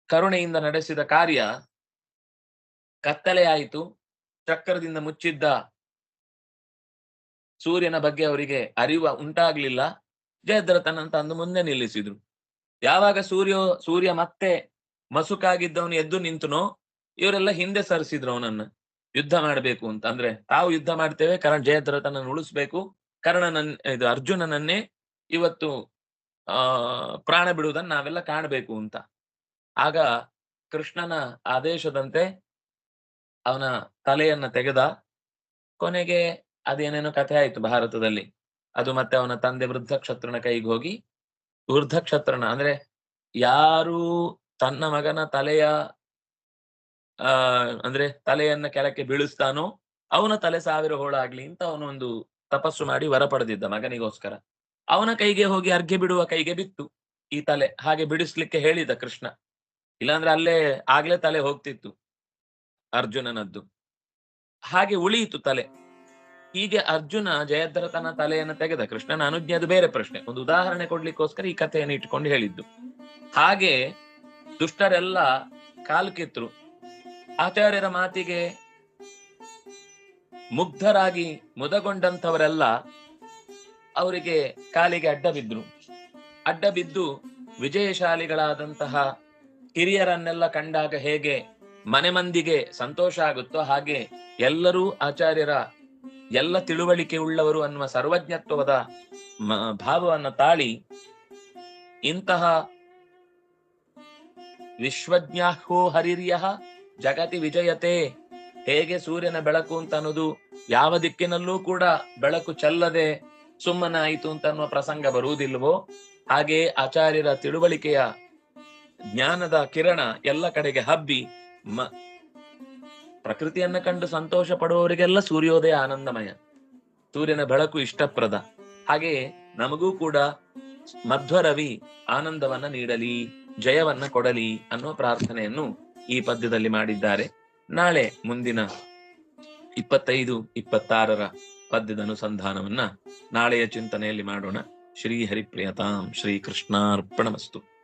ಕರುಣೆಯಿಂದ ನಡೆಸಿದ ಕಾರ್ಯ ಕತ್ತಲೆಯಾಯಿತು ಚಕ್ರದಿಂದ ಮುಚ್ಚಿದ್ದ ಸೂರ್ಯನ ಬಗ್ಗೆ ಅವರಿಗೆ ಅರಿವು ಉಂಟಾಗ್ಲಿಲ್ಲ. ಜಯದ್ರಥನಂತ ಅಂದು ಮುಂದೆ ನಿಲ್ಲಿಸಿದ್ರು. ಯಾವಾಗ ಸೂರ್ಯ ಸೂರ್ಯ ಮತ್ತೆ ಮಸುಕಾಗಿದ್ದವನು ಎದ್ದು ನಿಂತನೋ ಇವರೆಲ್ಲ ಹಿಂದೆ ಸರಿಸಿದ್ರು ಅವನನ್ನ. ಯುದ್ಧ ಮಾಡಬೇಕು ಅಂತ. ಅಂದ್ರೆ ತಾವು ಯುದ್ಧ ಮಾಡ್ತೇವೆ, ಕರ್ಣ ಜಯದ್ರಥನನ್ನು ಉಳಿಸ್ಬೇಕು. ಕರ್ಣನನ್, ಇದು ಅರ್ಜುನನನ್ನೇ ಇವತ್ತು, ಆ, ಪ್ರಾಣ ಬಿಡುವುದನ್ನ ನಾವೆಲ್ಲ ಕಾಣಬೇಕು ಅಂತ. ಆಗ ಕೃಷ್ಣನ ಆದೇಶದಂತೆ ಅವನ ತಲೆಯನ್ನ ತೆಗೆದ ಕೊನೆಗೆ ಅದೇನೇನೋ ಕಥೆ ಆಯ್ತು ಭಾರತದಲ್ಲಿ. ಅದು ಮತ್ತೆ ಅವನ ತಂದೆ ವೃದ್ಧಕ್ಷತ್ರನ ಕೈಗೆ ಹೋಗಿ ವೃದ್ಧಕ್ಷತ್ರನ ಅಂದ್ರೆ ಯಾರು ತನ್ನ ಮಗನ ತಲೆಯ, ಆ, ಅಂದ್ರೆ ತಲೆಯನ್ನ ಕೆಳಕ್ಕೆ ಬೀಳಿಸ್ತಾನೋ ಅವನ ತಲೆ ಸಾವಿರ ಹೋಳಾಗ್ಲಿ ಅಂತ ಅವನೊಂದು ತಪಸ್ಸು ಮಾಡಿ ವರ ಪಡೆದಿದ್ದ ಮಗನಿಗೋಸ್ಕರ. ಅವನ ಕೈಗೆ ಹೋಗಿ ಅರ್ಘ್ಯ ಬಿಡುವ ಕೈಗೆ ಬಿತ್ತು ಈ ತಲೆ. ಹಾಗೆ ಬಿಡಿಸ್ಲಿಕ್ಕೆ ಹೇಳಿದ ಕೃಷ್ಣ. ಇಲ್ಲಾಂದ್ರೆ ಅಲ್ಲೇ ಆಗ್ಲೇ ತಲೆ ಹೋಗ್ತಿತ್ತು. ಅರ್ಜುನನದ್ದು. ಹಾಗೆ ಉಳಿಯಿತು ತಲೆ. ಹೀಗೆ ಅರ್ಜುನ ಜಯದ್ರಥನ ತಲೆಯನ್ನು ತೆಗೆದ ಕೃಷ್ಣನ ಅನುಜ್ಞೆ ಅದು ಬೇರೆ ಪ್ರಶ್ನೆ. ಒಂದು ಉದಾಹರಣೆ ಕೊಡ್ಲಿಕ್ಕೋಸ್ಕರ ಈ ಕಥೆಯನ್ನು ಇಟ್ಕೊಂಡು ಹೇಳಿದ್ದು. ಹಾಗೆ ದುಷ್ಟರೆಲ್ಲ ಕಾಲು ಕಿತ್ರು ಆಚಾರ್ಯರ ಮಾತಿಗೆ ಮುಗ್ಧರಾಗಿ ಮುದಗೊಂಡಂಥವರೆಲ್ಲ ಅವರಿಗೆ ಕಾಲಿಗೆ ಅಡ್ಡ ಬಿದ್ರು ಅಡ್ಡ ಬಿದ್ದು ವಿಜಯಶಾಲಿಗಳಾದಂತಹ ಹಿರಿಯರನ್ನೆಲ್ಲ ಕಂಡಾಗ ಹೇಗೆ ಮನೆ ಮಂದಿಗೆ ಸಂತೋಷ ಆಗುತ್ತೋ ಹಾಗೆ ಎಲ್ಲರೂ ಆಚಾರ್ಯರ ಎಲ್ಲ ತಿಳುವಳಿಕೆ ಉಳ್ಳವರು ಅನ್ನುವ ಸರ್ವಜ್ಞತ್ವದ ಭಾವವನ್ನು ತಾಳಿ ಇಂತಹ ವಿಶ್ವಜ್ಞಾಹೋ ಹರಿರ್ಯ ಜಗತಿ ವಿಜಯತೆ. ಹೇಗೆ ಸೂರ್ಯನ ಬೆಳಕು ಅಂತ ಅನ್ನೋದು ಯಾವ ದಿಕ್ಕಿನಲ್ಲೂ ಕೂಡ ಬೆಳಕು ಚೆಲ್ಲದೆ ಸುಮ್ಮನಾಯಿತು ಅಂತ ಅನ್ನುವ ಪ್ರಸಂಗ ಬರುವುದಿಲ್ವೋ ಹಾಗೆ ಆಚಾರ್ಯರ ತಿಳುವಳಿಕೆಯ ಜ್ಞಾನದ ಕಿರಣ ಎಲ್ಲ ಕಡೆಗೆ ಹಬ್ಬಿ ಮ. ಪ್ರಕೃತಿಯನ್ನ ಕಂಡು ಸಂತೋಷ ಪಡುವವರಿಗೆಲ್ಲ ಸೂರ್ಯೋದಯ ಆನಂದಮಯ. ಸೂರ್ಯನ ಬೆಳಕು ಇಷ್ಟಪ್ರದ. ಹಾಗೆ ನಮಗೂ ಕೂಡ ಮಧ್ವರವಿ ಆನಂದವನ್ನ ನೀಡಲಿ, ಜಯವನ್ನ ಕೊಡಲಿ ಅನ್ನೋ ಪ್ರಾರ್ಥನೆಯನ್ನು ಈ ಪದ್ಯದಲ್ಲಿ ಮಾಡಿದ್ದಾರೆ. ನಾಳೆ ಮುಂದಿನ ಇಪ್ಪತ್ತೈದು, ಇಪ್ಪತ್ತಾರರ ಪದ್ಯದ ಅನುಸಂಧಾನವನ್ನ ನಾಳೆಯ ಚಿಂತನೆಯಲ್ಲಿ ಮಾಡೋಣ. ಶ್ರೀ ಹರಿಪ್ರಿಯತಾಂ ಶ್ರೀ ಕೃಷ್ಣಾರ್ಪಣಮಸ್ತು